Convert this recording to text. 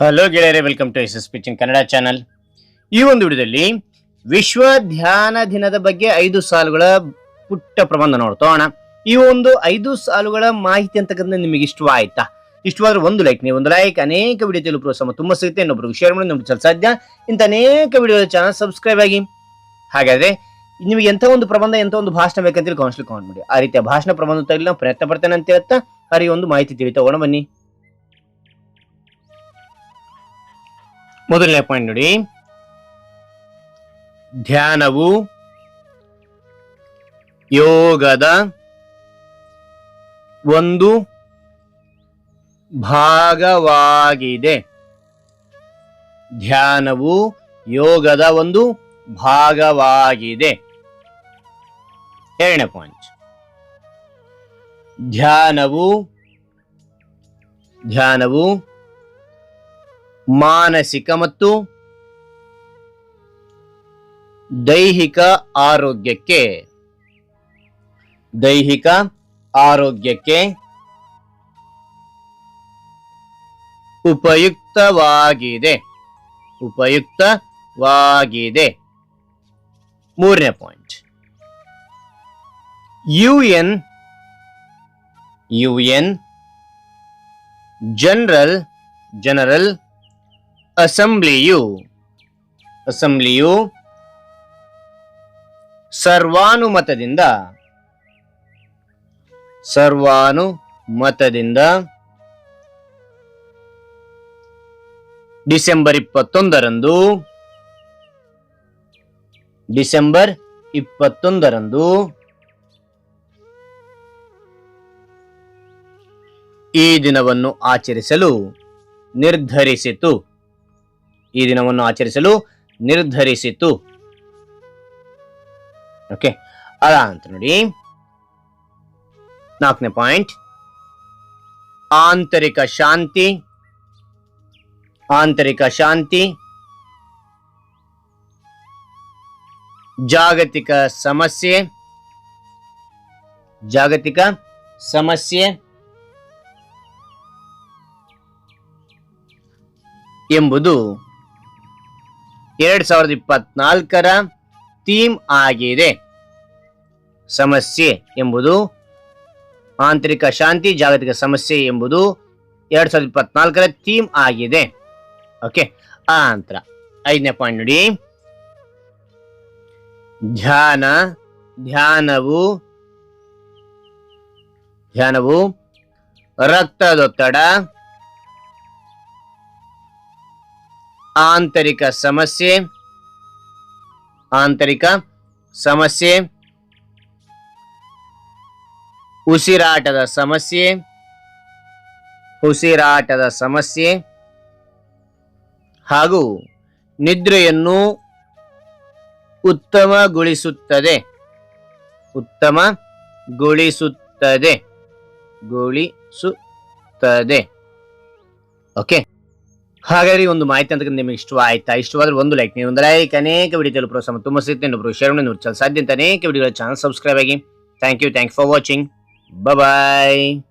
Hello ಗೆಳೆಯರೇ welcome to S S pitching Kannada channel ಈ ಒಂದು ವಿಡಿಯೋದಲ್ಲಿ ವಿಶ್ವ ಧ್ಯಾನ ದಿನದ ಬಗ್ಗೆ ಐದು ಸಾಲುಗಳ ಪುಟ್ಟ ಪ್ರಬಂಧ ನೋಡ್ತೋಣ ಈ ಒಂದು ಐದು ಸಾಲುಗಳ ಮಾಹಿತಿ ಅಂತಕ್ಕಂಥ ನಿಮಗೆ ಇಷ್ಟವಾಯ್ತಾ? ಇಷ್ಟವಾದ್ರೆ ಒಂದು ಲೈಕ್ ನೀವು ಒಂದು ಲೈಕ್ ಅನೇಕ ವಿಡಿಯೋ ತಿಳಿದು ಸಮ ತುಂಬ ಸಿಗುತ್ತೆ. ಇನ್ನೊಬ್ರಿಗೆ ಶೇರ್ ಮಾಡಿ ನೋಡಿ ಸಾಧ್ಯ. ಇಂಥ ಅನೇಕ ವಿಡಿಯೋ ಚಾನಲ್ ಸಬ್ಸ್ಕ್ರೈಬ್ ಆಗಿ. ಹಾಗಾದ್ರೆ ನಿಮಗೆ ಎಂಥ ಒಂದು ಪ್ರಬಂಧ, ಎಂಥ ಒಂದು ಭಾಷಣ ಬೇಕಂತೇಳಿ ಕೌನ್ಸಿಲ್ ಕಮೆಂಟ್ ಮಾಡಿ. ಆ ರೀತಿಯ ಭಾಷಣ ಪ್ರಬಂಧ ನಾವು ಪ್ರಯತ್ನ ಪಡ್ತೇನೆ ಅಂತ ಹೇಳ್ತಾ ಹರಿ ಒಂದು ಮಾಹಿತಿ ತಿಳಿತಾ ಬನ್ನಿ. ಮೊದಲನೇ ಪಾಯಿಂಟ್ ನೋಡಿ. ಧ್ಯಾನವು ಯೋಗದ ಒಂದು ಭಾಗವಾಗಿದೆ. ಧ್ಯಾನವು ಯೋಗದ ಒಂದು ಭಾಗವಾಗಿದೆ. ಎರಡನೇ ಪಾಯಿಂಟ್ ಧ್ಯಾನವು ಧ್ಯಾನವು ಮಾನಸಿಕ ಮತ್ತು ದೈಹಿಕ ಆರೋಗ್ಯಕ್ಕೆ. ದೈಹಿಕ ಆರೋಗ್ಯಕ್ಕೆ ಉಪಯುಕ್ತವಾಗಿದೆ. ಉಪಯುಕ್ತವಾಗಿದೆ. ಮೂರನೇ point. U N U N general general ಅಸೆಂಬ್ಲಿಯು ಅಸೆಂಬ್ಲಿಯು ಸರ್ವಾನುಮತದಿಂದ. ಸರ್ವಾನುಮತದಿಂದ. ಡಿಸೆಂಬರ್ ಇಪ್ಪತ್ತೊಂದರಂದು. ಡಿಸೆಂಬರ್ ಇಪ್ಪತ್ತೊಂದರಂದು. ಈ ದಿನವನ್ನು ಆಚರಿಸಲು ನಿರ್ಧರಿಸಿತು. ಈ ದಿನವನ್ನು ಆಚರಿಸಲು ನಿರ್ಧರಿಸಿತು ಓಕೆ ಅದ ಅಂತ ನೋಡಿ. ನಾಲ್ಕನೇ ಪಾಯಿಂಟ್ ಆಂತರಿಕ ಶಾಂತಿ ಆಂತರಿಕ ಶಾಂತಿ, ಜಾಗತಿಕ ಸಮಸ್ಯೆ ಜಾಗತಿಕ ಸಮಸ್ಯೆ ಎಂಬುದು ಎರಡ್ ಸಾವಿರದ ಇಪ್ಪತ್ನಾಲ್ಕರ ಥೀಮ್ ಆಗಿದೆ. ಸಮಸ್ಯೆ ಎಂಬುದು ಆಂತರಿಕ ಶಾಂತಿ, ಜಾಗತಿಕ ಸಮಸ್ಯೆ ಎಂಬುದು ಎರಡ್ ಸಾವಿರದ ಇಪ್ಪತ್ನಾಲ್ಕರ ಥೀಮ್ ಆಗಿದೆ. ಓಕೆ, ಆ ನಂತರ ಐದನೇ ಪಾಯಿಂಟ್ ನೋಡಿ. ಧ್ಯಾನ, ಧ್ಯಾನವು ಧ್ಯಾನವು ರಕ್ತದೊತ್ತಡ ಆಂತರಿಕ ಸಮಸ್ಯೆ ಆಂತರಿಕ ಸಮಸ್ಯೆ ಉಸಿರಾಟದ ಸಮಸ್ಯೆ ಉಸಿರಾಟದ ಸಮಸ್ಯೆ ಹಾಗೂ ನಿದ್ರೆಯನ್ನು ಉತ್ತಮಗೊಳಿಸುತ್ತದೆ. ಉತ್ತಮಗೊಳಿಸುತ್ತದೆ. ಗೊಳಿಸುತ್ತದೆ. ಓಕೆ. ಈ ಒಂದು ಮಾಹಿತಿ ಅಂತ ನಿಮಗೆ ಇಷ್ಟವಾಯ್ತಾ ಇಷ್ಟವಾದ್ರೆ ಒಂದು ಲೈಕ್ ನೀವು ಒಂದು ಲೈಕ್ ಅನೇಕ ವಿಡಿಯೋದಲ್ಲಿ ಪ್ರೋತ್ಸಾಹ ತುಂಬ ಸಿಗುತ್ತೆ ಇನ್ನೊಬ್ರು ಶೇರ್ ನೋಡಿ ಸಾಧ್ಯ ಅನೇಕ ವಿಡಿಯೋಗಳ ಚಾನಲ್ ಸಬ್ಸ್ಕ್ರೈಬ್ ಆಗಿ. Thank you thank for watching bye